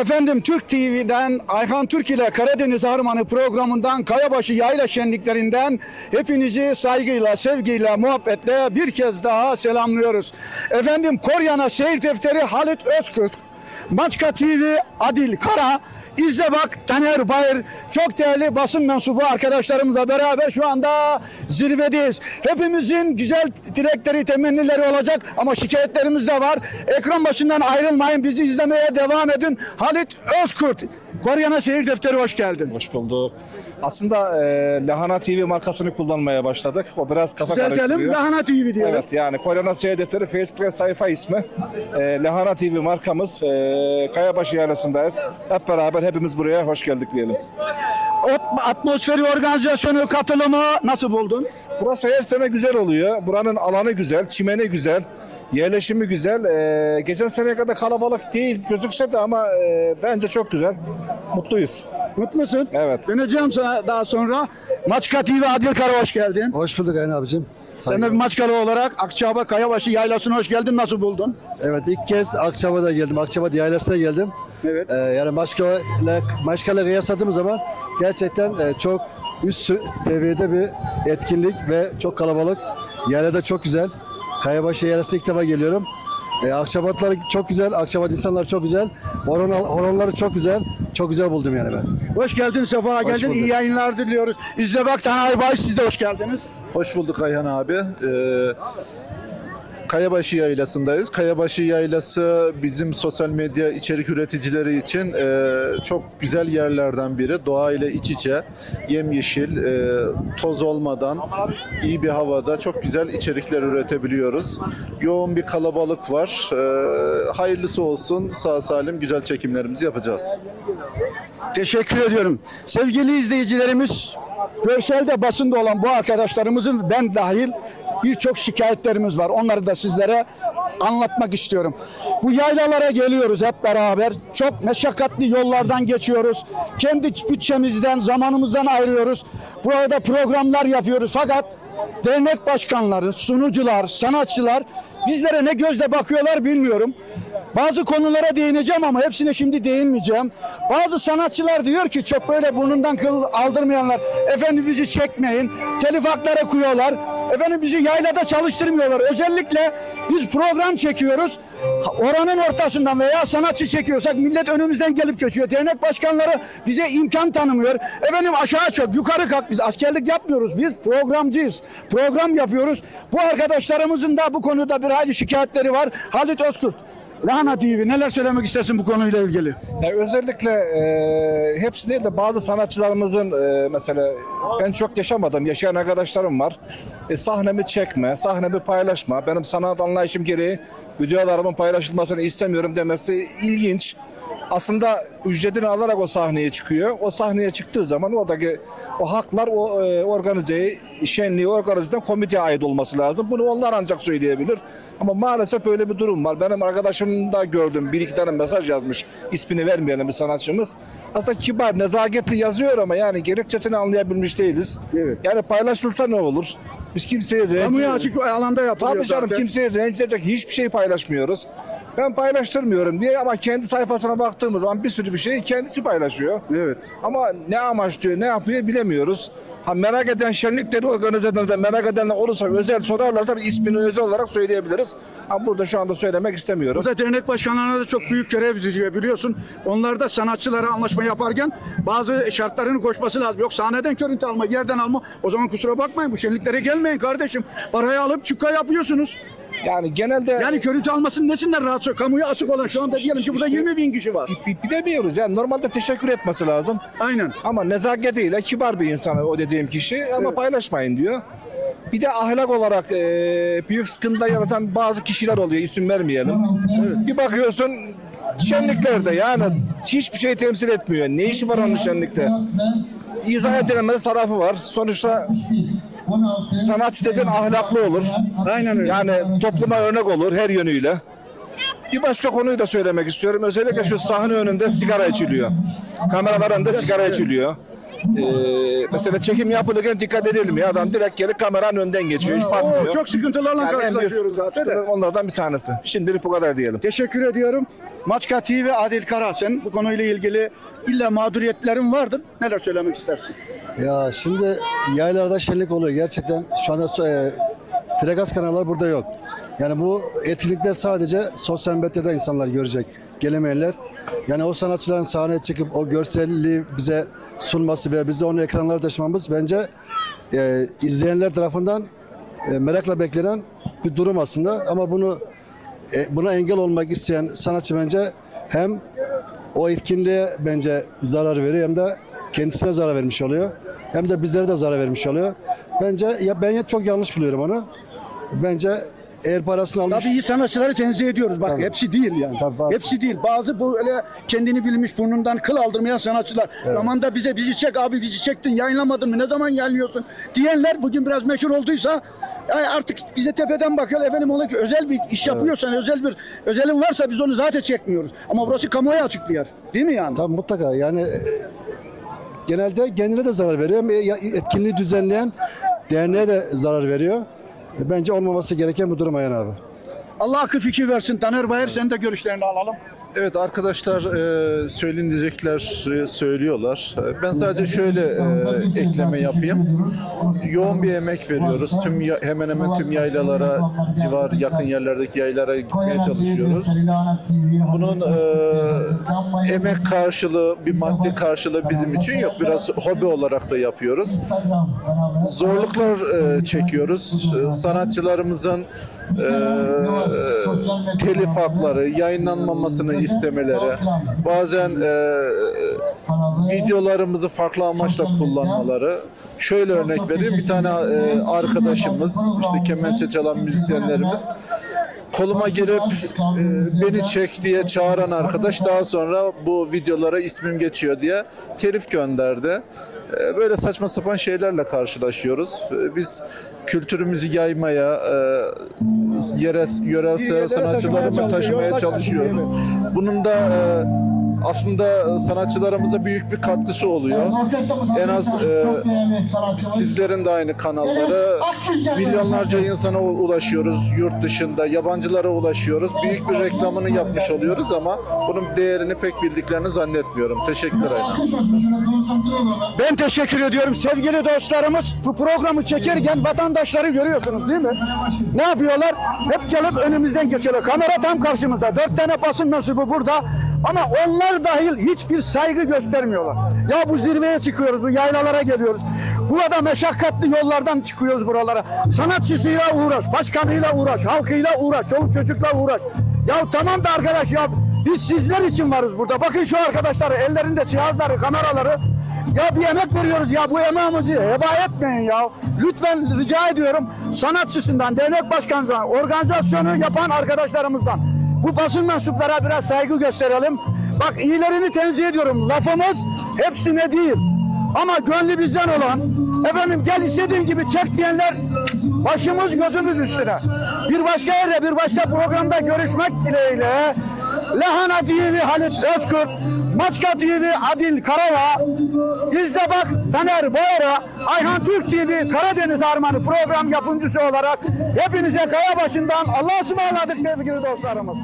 Efendim Türk TV'den Ayhan Türk ile Karadeniz Harmanı programından Kayabaşı Yayla Şenliklerinden hepinizi saygıyla, sevgiyle, muhabbetle bir kez daha selamlıyoruz. Efendim Koryana Seyir Defteri Halit Özkurt, Maçka TV Adil Kara, İzle bak Taner Bayır çok değerli basın mensubu arkadaşlarımızla beraber şu anda zirvedeyiz. Hepimizin güzel dilekleri, temennileri olacak ama şikayetlerimiz de var. Ekran başından ayrılmayın, bizi izlemeye devam edin. Halit Özkurt, Koryana Seyir Defteri hoş geldin. Hoş bulduk. Aslında e, Lahana TV markasını kullanmaya başladık. O biraz kafa Düzeltelim, karıştırıyor. Lahana TV diyelim. Evet yani Kolyana Seyredetleri Facebook sayfa ismi. E, Lahana TV markamız. E, Kayabaşı Yaylası'ndayız. Hep beraber hepimiz buraya hoş geldik diyelim. Atmosferi, organizasyonu, katılımı nasıl buldun? Burası her sene güzel oluyor. Buranın alanı güzel, çimeni güzel. Yerleşimi güzel. E, geçen seneye kadar kalabalık değil gözükse de ama e, bence çok güzel. Mutluyuz. Mutlusun. Evet. Döneceğim sana daha sonra. Maçka TV Adil Kara hoş geldin. Hoş bulduk Ayhan abicim. Sen de bir Maçkalı olarak Akçabat Kayabaşı Yaylası'na hoş geldin. Nasıl buldun? Evet ilk kez Akçabat'a geldim. Akçabat yaylasına geldim. Evet. Ee, yani Maşkala Maşkala kıyasladığımız zaman gerçekten e, çok üst seviyede bir etkinlik ve çok kalabalık. Yaylada çok güzel. Kayabaşı yaylasına ilk defa geliyorum. Ee, Akçabatlar çok güzel. Akçabat insanlar çok güzel. Horon, horonları çok güzel. Çok güzel buldum yani ben. Hoş geldin, sefa geldin. bulduk. İyi yayınlar diliyoruz. İzle bak Taner Bay siz de hoş geldiniz. Hoş bulduk Ayhan abi. Ee, Kayabaşı Yaylası'ndayız. Kayabaşı Yaylası bizim sosyal medya içerik üreticileri için e, çok güzel yerlerden biri. Doğayla iç içe, yemyeşil, e, toz olmadan, iyi bir havada çok güzel içerikler üretebiliyoruz. Yoğun bir kalabalık var. E, hayırlısı olsun, sağ salim güzel çekimlerimizi yapacağız. Teşekkür ediyorum. Sevgili izleyicilerimiz, görselde basında olan bu arkadaşlarımızın ben dahil birçok şikayetlerimiz var. Onları da sizlere anlatmak istiyorum. Bu yaylalara geliyoruz hep beraber. Çok meşakkatli yollardan geçiyoruz. Kendi bütçemizden, zamanımızdan ayırıyoruz. Burada programlar yapıyoruz. Fakat dernek başkanları, sunucular, sanatçılar bizlere ne gözle bakıyorlar bilmiyorum. Bazı konulara değineceğim ama hepsine şimdi değinmeyeceğim. Bazı sanatçılar diyor ki çok böyle burnundan kıl aldırmayanlar efendim bizi çekmeyin. Telif hakları koyuyorlar. Efendim bizi yaylada çalıştırmıyorlar. Özellikle biz program çekiyoruz. Oranın ortasından veya sanatçı çekiyorsak millet önümüzden gelip geçiyor. Dernek başkanları bize imkan tanımıyor. Efendim aşağı çök, yukarı kalk. Biz askerlik yapmıyoruz. Biz programcıyız. Program yapıyoruz. Bu arkadaşlarımızın da bu konuda bir hayli şikayetleri var. Halit Özkurt. Lahana TV neler söylemek istersin bu konuyla ilgili? Ya özellikle e, hepsi değil de bazı sanatçılarımızın e, mesela ben çok yaşamadım. Yaşayan arkadaşlarım var. E, sahnemi çekme, sahnemi paylaşma. Benim sanat anlayışım gereği videolarımın paylaşılmasını istemiyorum demesi ilginç. Aslında ücretini alarak o sahneye çıkıyor. O sahneye çıktığı zaman oradaki o haklar o e, organizeyi, şenliği organize eden komiteye ait olması lazım. Bunu onlar ancak söyleyebilir. Ama maalesef böyle bir durum var. Benim arkadaşım da gördüm. Bir iki tane mesaj yazmış. İsmini vermeyelim bir sanatçımız. Aslında kibar, nezaketli yazıyor ama yani gerekçesini anlayabilmiş değiliz. Evet. Yani paylaşılsa ne olur? Biz kimseye rencide... Kamuya açık alanda yapılıyor Tabii canım zaten. kimseyi rencide edecek hiçbir şey paylaşmıyoruz. Ben paylaştırmıyorum diye ama kendi sayfasına baktığımız zaman bir sürü bir şeyi kendisi paylaşıyor. Evet. Ama ne amaçlıyor, ne yapıyor bilemiyoruz. Ha merak eden şenlikleri organize edenler merak edenler olursa özel sorarlarsa biz ismini özel olarak söyleyebiliriz. Ama burada şu anda söylemek istemiyorum. Burada dernek başkanlarına da çok büyük görev düşüyor biliyorsun. Onlar da sanatçılara anlaşma yaparken bazı şartlarını koşması lazım. Yok sahneden görüntü alma, yerden alma. O zaman kusura bakmayın bu şenliklere gelmeyin kardeşim. Parayı alıp çukka yapıyorsunuz. Yani genelde Yani görüntü almasının nesinden rahatsız? Kamuya açık olan şu anda diyelim ki burada İşte- 20 bin kişi var. bi- bilemiyoruz. Yani normalde teşekkür etmesi lazım. Aynen. Ama nezaketiyle kibar bir insan o dediğim kişi ama paylaşmayın diyor. Bir de ahlak olarak e, büyük sıkıntı yaratan bazı kişiler oluyor isim vermeyelim. Bir bakıyorsun şenliklerde yani hiçbir şey temsil etmiyor. Ne işi var onun şenlikte? İzah edilemez tarafı var. Sonuçta sanatçı dediğin ahlaklı olur. Aynen öyle. Yani topluma örnek olur her yönüyle. Bir başka konuyu da söylemek istiyorum. Özellikle şu sahne önünde sigara içiliyor. Kameralar önünde sigara içiliyor. E, mesela çekim yapılırken dikkat edelim ya adam direkt gelip kameranın önden geçiyor hiç bakmıyor. Oo, çok sıkıntılarla Yani en büyük karşılaşıyoruz zaten de. sıkıntı onlardan bir tanesi. Şimdilik bu kadar diyelim. Teşekkür ediyorum. Maçka TV Adil Kara sen bu konuyla ilgili illa mağduriyetlerin vardır. Neler söylemek istersin? Ya şimdi yaylarda şenlik oluyor. Gerçekten şu anda e, frekans kanallar burada yok. Yani bu etkinlikler sadece sosyal medyada insanlar görecek. Gelemeyenler. Yani o sanatçıların sahneye çıkıp o görselliği bize sunması ve bize onu ekranlara taşımamız bence e, izleyenler tarafından e, merakla beklenen bir durum aslında. Ama bunu e, buna engel olmak isteyen sanatçı bence hem o etkinliğe bence zarar veriyor hem de kendisine zarar vermiş oluyor. Hem de bizlere de zarar vermiş oluyor. Bence ya ben çok yanlış buluyorum onu. Bence eğer parasını almış Tabii iyi sanatçıları tenzih ediyoruz. Bak Tabii. hepsi değil yani. Tabii bazı- Hepsi değil. Bazı böyle kendini bilmiş burnundan kıl aldırmayan sanatçılar. Aman da bize bizi çek abi bizi çektin yayınlamadın mı ne zaman yayınlıyorsun diyenler bugün biraz meşhur olduysa yani artık bize tepeden bakıyor efendim ola ki özel bir iş yapıyorsan özel bir özelin varsa biz onu zaten çekmiyoruz. Ama burası kamuoyu açık bir yer. Değil mi yani? Tabii mutlaka yani e, genelde kendine de zarar veriyor. Hem ya- Etkinliği düzenleyen derneğe de zarar veriyor. Bence olmaması gereken bu durum Ayhan abi. Allah akıl fikir versin. Taner Bayır sen de görüşlerini alalım. Evet arkadaşlar e, söylenecekler söylüyorlar. Ben sadece şöyle e, ekleme yapayım. Yoğun bir emek veriyoruz. Tüm hemen hemen tüm yaylalara, civar yakın yerlerdeki yaylara gitmeye çalışıyoruz. Bunun e, emek karşılığı, bir maddi karşılığı bizim için yok. Biraz hobi olarak da yapıyoruz. Zorluklar e, çekiyoruz. Sanatçılarımızın e, telif hakları, yayınlanmamasını istemeleri, bazen e, videolarımızı farklı amaçla kullanmaları. Şöyle örnek vereyim, bir tane e, arkadaşımız, işte kemençe çalan müzisyenlerimiz. koluma girip e, beni çek diye çağıran arkadaş daha sonra bu videolara ismim geçiyor diye telif gönderdi. E, Böyle saçma sapan şeylerle karşılaşıyoruz. E, Biz kültürümüzü yaymaya, e, yere, yörelsel yerlere sanatçılarımı taşımaya taşımaya çalışıyor, çalışıyoruz. Bunun da e, aslında sanatçılarımıza büyük bir katkısı oluyor. En az e, sizlerin de aynı kanalları milyonlarca insana ulaşıyoruz yurt dışında, yabancılara ulaşıyoruz. Büyük bir reklamını yapmış oluyoruz ama bunun değerini pek bildiklerini zannetmiyorum. Teşekkürler Aynen. Ben teşekkür ediyorum sevgili dostlarımız. Bu programı çekerken vatandaşları görüyorsunuz değil mi? Ne yapıyorlar? Hep gelip önümüzden geçiyorlar. Kamera tam karşımızda. Dört tane basın mensubu burada. Ama onlar dahil hiçbir saygı göstermiyorlar. Ya bu zirveye çıkıyoruz, bu yaylalara geliyoruz. Burada meşakkatli yollardan çıkıyoruz buralara. Sanatçısıyla uğraş, başkanıyla uğraş, halkıyla uğraş, çoluk çocukla uğraş. Ya tamam da arkadaş ya biz sizler için varız burada. Bakın şu arkadaşları, ellerinde cihazları, kameraları. Ya bir emek veriyoruz ya bu emeğimizi heba etmeyin ya. Lütfen rica ediyorum sanatçısından, dernek başkanından, organizasyonu yapan arkadaşlarımızdan. Bu basın mensuplara biraz saygı gösterelim. Bak iyilerini tenzih ediyorum. Lafımız hepsine değil. Ama gönlü bizden olan, efendim gel istediğin gibi çek diyenler başımız gözümüz üstüne. Bir başka yerde bir başka programda görüşmek dileğiyle Lahana TV Halit Özkurt, Maçka TV Adil Karava, İzle Bak Taner Boyra, Ayhan Türk TV Karadeniz Armanı program yapımcısı olarak hepinize kaya başından Allah'a ısmarladık sevgili dostlarımız.